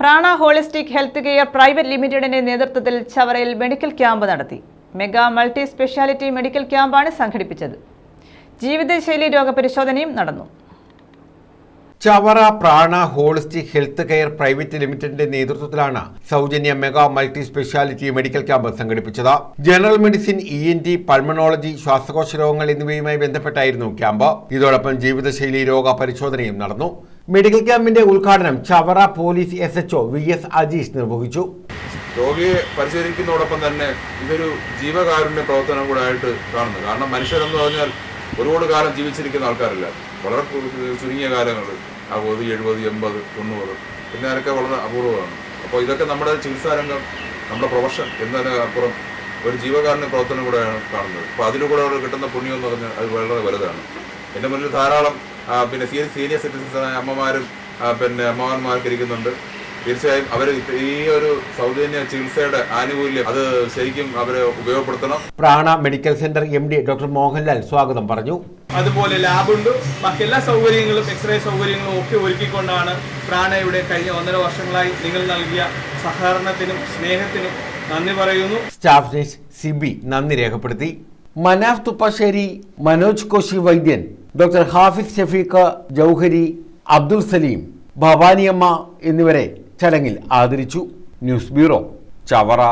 പ്രാണ holistic health care private ലിമിറ്റഡിന്റെ നേതൃത്വത്തിൽ ചവറയിൽ മെഡിക്കൽ ക്യാമ്പ് നടത്തി. മെഗാ മൾട്ടി സ്പെഷ്യാലിറ്റി മെഡിക്കൽ ക്യാമ്പാണ് സംഘടിപ്പിച്ചത്. ജീവിതശൈലി രോഗപരിശോധനയും നടന്നു. ചവറ പ്രാണ ഹോളിസ്റ്റിക് ഹെൽത്ത് കെയർ പ്രൈവറ്റ് ലിമിറ്റഡിന്റെ നേതൃത്വത്തിലാണ് സൗജന്യ mega multi speciality medical camp സംഘടിപ്പിച്ചത്. General medicine E N T pulmonology ശ്വാസകോശ രോഗങ്ങൾ എന്നിവയുമായി ബന്ധപ്പെട്ടായിരുന്നു ക്യാമ്പ്. ഇതോടൊപ്പം ജീവിതശൈലി രോഗ പരിശോധനയും നടന്നു. മെഡിക്കൽ ക്യാമ്പിന്റെ ഉദ്ഘാടനം Chavara police S HO V S Ajeesh നിർവഹിച്ചു. രോഗിയെ പരിശോധിക്കുന്നതോടൊപ്പം തന്നെ ഇതൊരു ജീവകാരുണ്യ പ്രവർത്തനം കൂടെ ആയിട്ട് കാണുന്നു. കാരണം മനുഷ്യരെന്ന് പറഞ്ഞാൽ ഒരുപാട് കാലം ജീവിച്ചിരിക്കുന്ന ആൾക്കാരില്ല? വളരെ ചുരുങ്ങിയ കാലങ്ങൾ അറുപത് എഴുപത് എൺപത് തൊണ്ണൂറ്. പിന്നെ അതൊക്കെ വളരെ അപൂർവമാണ്. അപ്പോൾ ഇതൊക്കെ നമ്മുടെ ചികിത്സാരംഗം നമ്മുടെ പ്രൊഫഷൻ എന്നതിന് അപ്പുറം ഒരു ജീവകാരുണ്യ പ്രവർത്തനം കൂടെയാണ് കാണുന്നത്. അപ്പോൾ അതിലൂടെ കിട്ടുന്ന പുണ്യം എന്ന് പറഞ്ഞാൽ അത് വളരെ വലുതാണ്. എന്റെ മുന്നിൽ ധാരാളം പിന്നെ സീനിയർ സീനിയർ സിറ്റിസൺസായ അമ്മമാരും പിന്നെ അമ്മമാർമാർക്ക് ഇരിക്കുന്നുണ്ട്. തീർച്ചയായും അവർ ഈ ഒരു സൗജന്യ ചികിത്സയുടെ ആനുകൂല്യം അത് ശരിക്കും അവരെ ഉപയോഗപ്പെടുത്തണം. Prana medical centre M D doctor Mohanlal സ്വാഗതം പറഞ്ഞു. അതുപോലെ ലാബുണ്ട് ബാക്കി എല്ലാ സൗകര്യങ്ങളും എക്സ്റേ സൗകര്യങ്ങളും ഒക്കെ ഒരുക്കിക്കൊണ്ടാണ് പ്രാണയുടെ കഴിഞ്ഞ ഒന്നര വർഷങ്ങളായി നിങ്ങൾ നൽകിയ സഹകരണത്തിനും സ്നേഹത്തിനും നന്ദി പറയുന്നു. സ്റ്റാഫ് നഴ്സ് സിബി നന്ദി രേഖപ്പെടുത്തി. മനാഫ് തുപ്പാശ്ശേരി മനോജ് കോശി വൈദ്യൻ. ഡോക്ടർ ഹാഫിസ് ഷഫീഖ് ജൗഹരി അബ്ദുൽ സലീം ഭവാനിയമ്മ എന്നിവരെ ചടങ്ങിൽ ആദരിച്ചു. News bureau Chavara.